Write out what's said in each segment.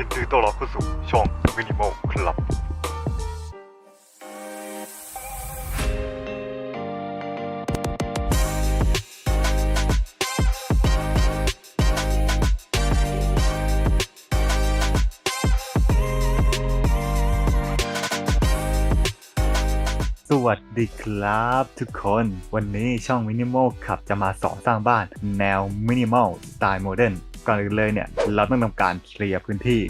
ยินดีต้อนรับเข้าสู่ช่องมินิมอลครับสวัสดีครับทุกคนวันนี้ช่อง Minimal ขับจะมาสอนสร้างบ้านแนว Minimal สไตล์โมเดิร์น ก่อนอื่นเลยเนี่ยเราต้องทำการเคลียร์พื้นที่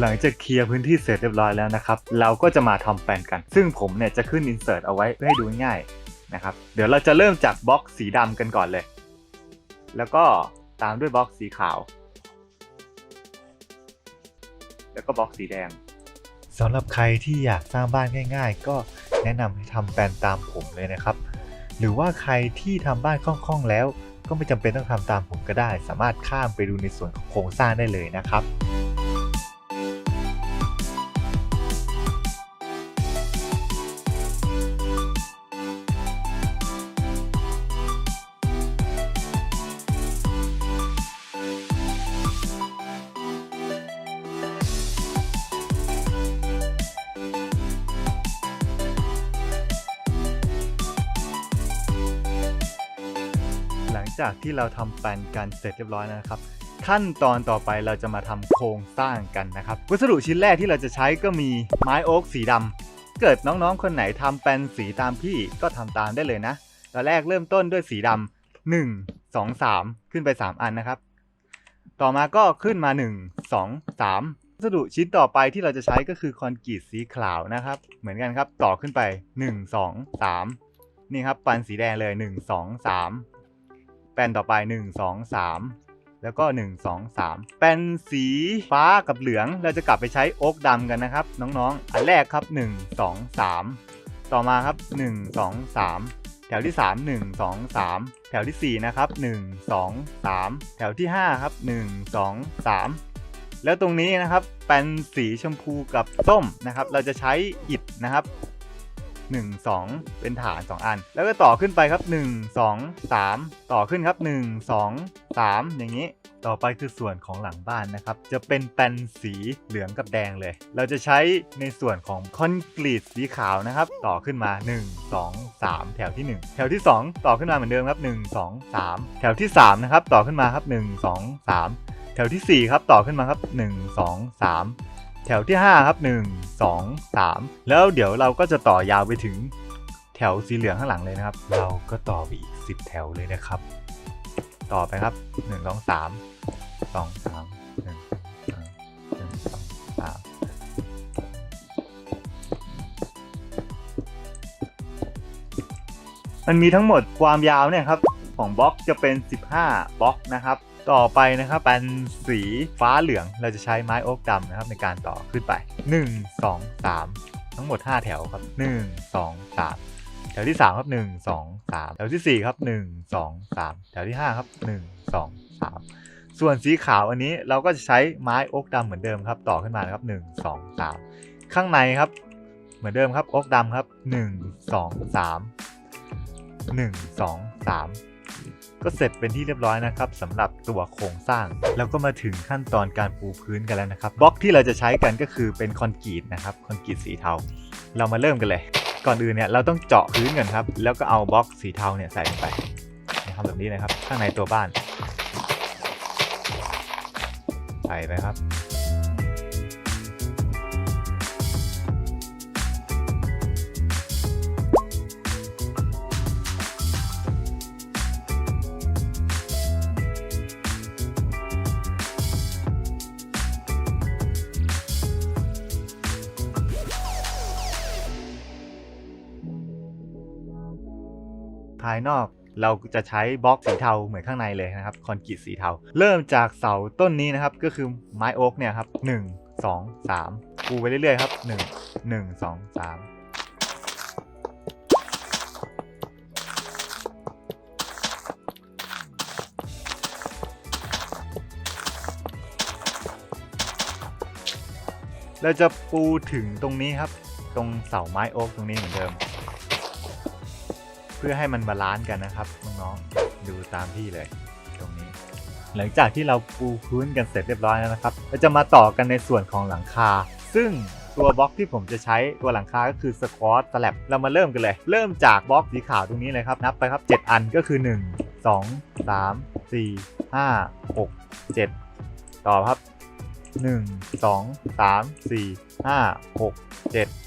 หลังจากเคลียร์พื้นที่เสร็จเรียบร้อยแล้วนะครับ เราก็จะมาทำแปลนกัน ซึ่งผมเนี่ยจะขึ้น insert เอาไว้เพื่อให้ดูง่ายนะครับ เดี๋ยวเราจะเริ่มจากบล็อกสีดำกันก่อนเลย แล้วก็ตามด้วยบล็อกสีขาว แล้วก็บล็อกสีแดงสำหรับใครที่อยากสร้างบ้านง่าย ๆ ก็แนะนำให้ทำแปลนตามผมเลยนะครับ หรือว่าใครที่ทำบ้านคล่องๆแล้ว ก็ไม่จำเป็นต้องทำตามผมก็ได้ สามารถข้ามไปดูในส่วนของโครงสร้างได้เลยนะครับ จากที่เราทำแปลนกันเสร็จเรียบร้อยนะครับ ขั้นตอนต่อไปเราจะมาทำโครงสร้างกันนะครับ วัสดุชิ้นแรกที่เราจะใช้ก็มีไม้โอ๊กสีดำเกิดน้องๆ คนไหนทำแปลนสีตามพี่ก็ทำตามได้เลยนะตอนแรกเริ่มต้นด้วยสีดำหนึ่งสองสามขึ้นไป 3 อันนะครับ ต่อมาก็ขึ้นมา 1 2 3วัสดุชิ้นต่อไปที่เราจะใช้ก็คือคอนกรีตสีขาวนะครับ เหมือนกันครับ ต่อขึ้นไป 1 2 3 นี่ครับปันสีแดงเลย 1 2 3 แป้นต่อไป 1 2 3 แล้วก็ 1 2 3 แป้นสีฟ้ากับเหลืองเราจะกลับไปใช้โอ๊กดำกันนะครับ น้องๆ อันแรกครับ 1 2 3 ต่อมาครับ 1 2 3แถวที่ 3 1 2 3 แถวทีสี่4 นะครับ 1 2 3 แถวที่ 5 ครับ 1 2 3 แล้วตรงนี้นะครับแป้นสีชมพูกับส้มนะครับ เราจะใช้อิฐนะครับ 1 2 เป็นฐาน 2 อัน แล้วก็ต่อขึ้นไปครับ 1 2 3 ต่อขึ้นครับ 1 2 3 อย่างนี้ ต่อไปคือส่วนของหลังบ้านนะครับ จะเป็นแปนสีเหลืองกับแดงเลย เราจะใช้ในส่วนของคอนกรีตสีขาวนะครับ ต่อขึ้นมา 1 2 3 แถวที่ 1 แถวที่ 2 ต่อขึ้นมาเหมือนเดิมครับ 1 2 3 แถวที่3นะครับต่อขึ้นมาครับ 1 2 3 แถวทีสี่4 ครับต่อขึ้นมาครับ 1 2 3 แถวที่ 5 ครับ 1 2 3 แล้วเดี๋ยวเราก็จะต่อยาวไปถึงแถวสีเหลืองข้างหลังเลยนะครับ เราก็ต่อไปอีก 10 แถวเลยนะครับ ต่อไปครับ 1 2 3 2 3 1 1 2 3มันมีทั้งหมดความยาวเนี่ยครับของบล็อกจะเป็น 15 บล็อกนะครับ ต่อไปนะครับเป็นสีฟ้าเหลืองเราจะใช้ไม้โอ๊กดำนะครับในการต่อขึ้นไป 1 2 3 ทั้งหมด 5 แถวครับ 1 2 3แถวที่ 3 ครับ 1 2 3 แถวทีสี่4 ครับ 1 2 3 แถวที่ 5 ครับ 1 2 3 ส่วนสีขาวอันนี้เราก็จะใช้ไม้โอ๊กดำเหมือนเดิมครับ ต่อขึ้นมานะครับ 1 2 3 ข้างในครับ เหมือนเดิมครับโอ๊กดำครับ 1 2 3 1 2 3 ก็เสร็จเป็นที่เรียบร้อยนะครับสำหรับตัวโครงสร้าง แล้วก็มาถึงขั้นตอนการปูพื้นกันแล้วนะครับบล็อกที่เราจะใช้กันก็คือเป็นคอนกรีตนะครับคอนกรีตสีเทา เรามาเริ่มกันเลย ก่อนอื่นเนี่ยเราต้องเจาะพื้นก่อนครับ แล้วก็เอาบล็อกสีเทาเนี่ยใส่ลงไปนะครับแบบนี้นะครับ ข้างในตัวบ้านใส่ไปครับ ภายนอก เราจะใช้บล็อกสีเทาเหมือนข้างในเลยนะครับคอนกรีตสีเทา เริ่มจากเสาต้นนี้นะครับก็คือไม้โอ๊กเนี่ยครับหนึ่งสองสามปูไปเรื่อยๆครับหนึ่งหนึ่งสองสามเราจะปูถึงตรงนี้ครับ ตรงเสาไม้โอ๊กตรงนี้เหมือนเดิม พพื่อให้มันบาลานซ์กันนะครับน้องๆดูตามที่เลยตรงนี้ หลังจากที่เราปูพื้นกันเสร็จเรียบร้อยแล้วนะครับเราจะมาต่อกันในส่วนของหลังคา ซึ่งตัวบล็อกที่ผมจะใช้ตัวหลังคาก็คือสควอตสแลบเรามาเริ่มกันเลย เริ่มจากบล็อกสีขาวตรงนี้เลยครับ นับไปครับ 7 อันก็คือ 1 2 3 4 5 6 7 ต่อครับ 1 2 3 4 5 6 7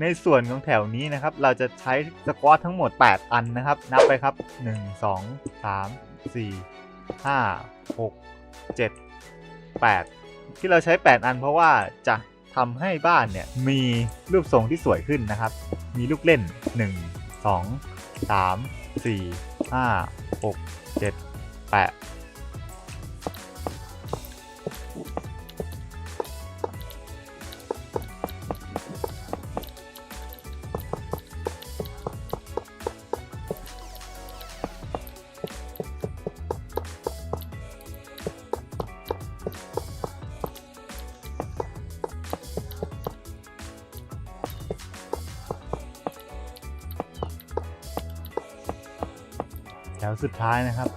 ในส่วนของแถวนี้นะครับ เราจะใช้สควอตทั้งหมด 8 อันนะครับ นับไปครับ 1 2 3 4 5 6 7 8 ที่เราใช้ 8 อันเพราะว่าจะทำให้บ้านเนี่ยมีรูปทรงที่สวยขึ้นนะครับ มีลูกเล่น 1 2 3 4 5 6 7 8 ถวสุดท้ายนะครับ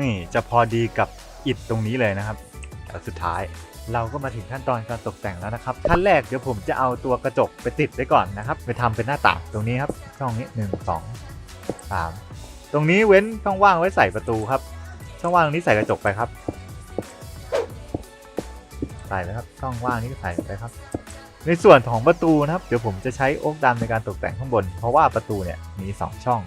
นี่จะพอดีกับอิฐตรงนี้เลยนะครับแถวสุดท้าย เราก็มาถึงขั้นตอนการตกแต่งแล้วนะครับขั้นแรกเดี๋ยวผมจะเอาตัวกระจกไปติดไว้ก่อนนะครับ ไปทำเป็นหน้าต่างตรงนี้ครับ ช่องนี้หนึ่งสองสามตรงนี้เว้นช่องว่างไว้ใส่ประตูครับ ช่องว่างตรงนี้ใส่กระจกไปครับ ใส่ไปครับช่องว่างนี้ก็ใส่ไปครับ ในส่วนของประตูนะครับ เดี๋ยวผมจะใช้โอ๊กดำในการตกแต่งข้างบน เพราะว่าประตูเนี่ยมี 2 ช่อง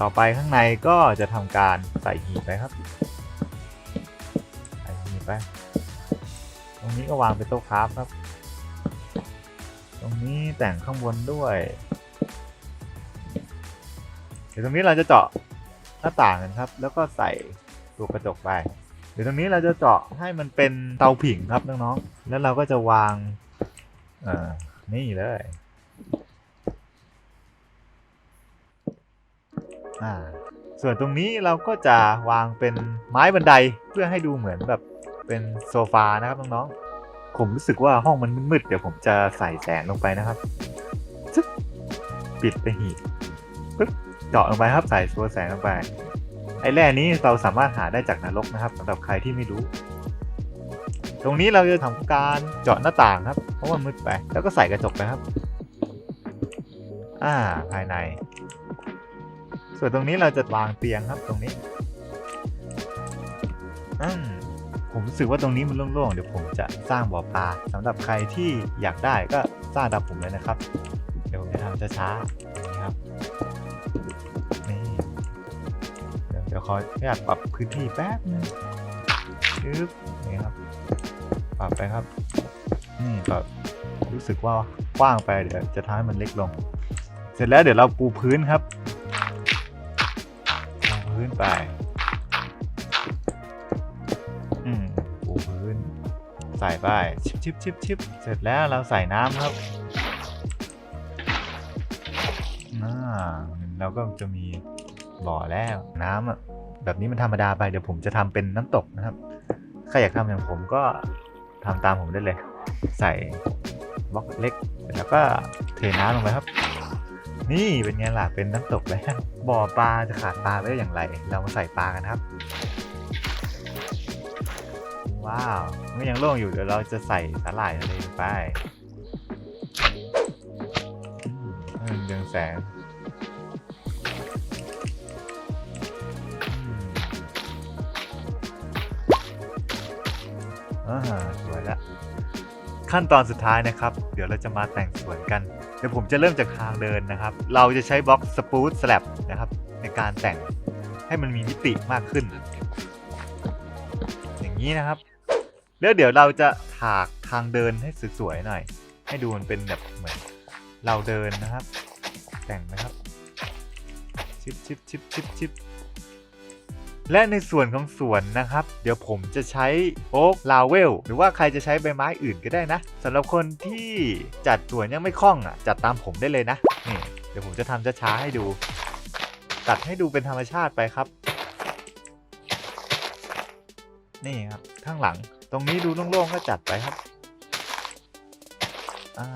ต่อไปข้างในก็จะทำการใส่หีบไปครับใส่หีบไปตรงนี้ก็วางเป็นโต๊ะคราฟครับ ตรงนี้แต่งข้างบนด้วย เดี๋ยวตรงนี้เราจะเจาะหน้าต่างกันครับ แล้วก็ใส่ตัวกระจกไป เดี๋ยวตรงนี้เราจะเจาะให้มันเป็นเตาผิงครับน้องๆ แล้วเราก็จะวาง อ่า นี่เลย อ่า ส่วนตรงนี้เราก็จะวางเป็นไม้บันไดเพื่อให้ดูเหมือนแบบเป็นโซฟานะครับน้องๆ ผมรู้สึกว่าห้องมันมืดๆ เดี๋ยวผมจะใส่แสงลงไปนะครับซึบปิดไปหีบปึ๊บเจาะลงไปครับใส่ตัวแสงลงไป ไอ้แร่นี้เราสามารถหาได้จากนรกนะครับสำหรับใครที่ไม่รู้ ตรงนี้เราจะทำการเจาะหน้าต่างครับ เพราะว่ามืดไป แล้วก็ใส่กระจกไปครับ อ่า ภายใน ส่วนตรงนี้เราจะวางเตียงครับตรงนี้อืมผมรู้สึกว่าตรงนี้มันโล่งๆ เดี๋ยวผมจะสร้างบ่อปลาสำหรับใครที่อยากได้ก็สร้างตามผมเลยนะครับ เดี๋ยวผมจะทำช้าๆนี้ครับนี่เดี๋ยวขออยากปรับพื้นที่แป๊บนึงปึ๊บ ปรับไปครับนี่ปรับรู้สึกว่ากว้างไปเดี๋ยวจะทำให้มันเล็กลง เสร็จแล้วเดี๋ยวเราปูพื้นครับปูพื้นไปอืมปูพื้น ใส่ไปชิบชิบชิบชิบเสร็จแล้วเราใส่น้ำครับอ่าเราก็จะมีบ่อแล้วน้ำอะแบบนี้มันธรรมดาไปเดี๋ยวผมจะทำเป็นน้ำตกนะครับ ใครอยากทำอย่างผมก็ ทำตามผมได้เลย ใส่บล็อกเล็กแล้วก็เทน้ำลงไปครับ นี่เป็นไงล่ะเป็นน้ำตกแล้วบ่อปลาจะขาดปลาไปได้อย่างไร เรามาใส่ปลากันครับว้าวมันยังโล่งอยู่เดี๋ยวเราจะใส่สาหร่ายทะเลลงไปอืมให้มันเรืองแสง ขั้นตอนสุดท้ายนะครับ เดี๋ยวเราจะมาแต่งสวนกัน เดี๋ยวผมจะเริ่มจากทางเดินนะครับ เราจะใช้บล็อกสปูตสลับนะครับ ในการแต่งให้มันมีมิติมากขึ้น อย่างนี้นะครับ แล้วเดี๋ยวเราจะถากทางเดินให้สวยๆหน่อย ให้ดูมันเป็นแบบเหมือนเราเดินนะครับ แต่งนะครับชิบชิบชิบชิบชิบ และในส่วนของสวนนะครับ เดี๋ยวผมจะใช้โอ๊กลาเวลหรือว่าใครจะใช้ใบไม้อื่นก็ได้นะสำหรับคนที่จัดสวนยังไม่คล่องอะจัดตามผมได้เลยนะนี่เดี๋ยวผมจะทำช้าๆให้ดู ตัดให้ดูเป็นธรรมชาติไปครับ นี่ครับข้างหลัง ตรงนี้ดูโล่งๆก็จัดไปครับอ่า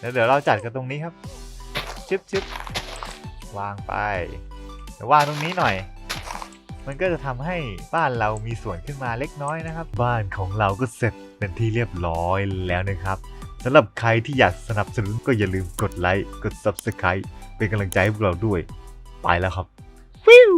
แล้วเดี๋ยวเราจัดกันตรงนี้ครับชึบชึบวางไปววางตรงนี้หน่อย มันก็จะทำให้บ้านเรามีส่วนขึ้นมาเล็กน้อยนะครับ บ้านของเราก็เสร็จเป็นที่เรียบร้อยแล้วนะครับสำหรับใครที่อยากสนับสนุนก็อย่าลืมกดไลค์กด Subscribe เป็นกำลังใจให้พวกเราด้วย ไปแล้วครับฟิว